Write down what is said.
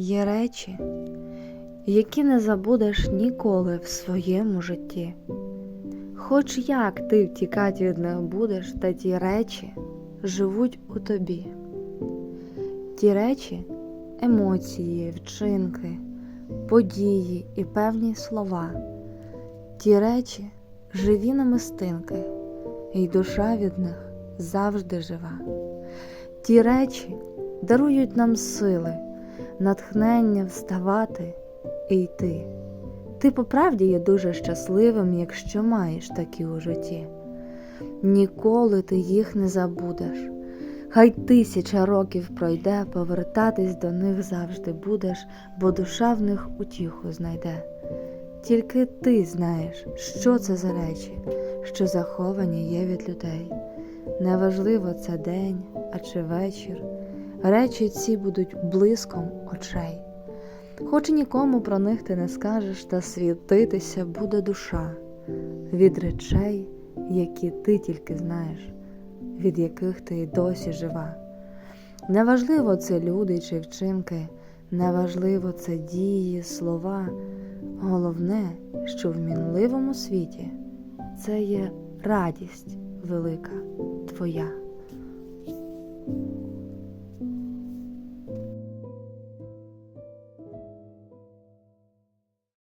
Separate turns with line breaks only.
Є речі, які не забудеш ніколи в своєму житті. Хоч як ти втікать від них будеш, та ті речі живуть у тобі. Ті речі емоції, вчинки, події і певні слова. Ті речі живі намистинки, і душа від них завжди жива. Ті речі дарують нам сили, натхнення вставати і йти. Ти по правді є дуже щасливим, якщо маєш такі у житті. Ніколи ти їх не забудеш. Хай тисяча років пройде, повертатись до них завжди будеш, бо душа в них утіху знайде. Тільки ти знаєш, що це за речі, що заховані є від людей. Неважливо це день, а чи вечір, речі ці будуть блиском очей. Хоч нікому про них ти не скажеш, та світитися буде душа від речей, які ти тільки знаєш, від яких ти й досі жива. Неважливо це люди чи вчинки, неважливо це дії, слова. Головне, що в мінливому світі це є радість велика твоя.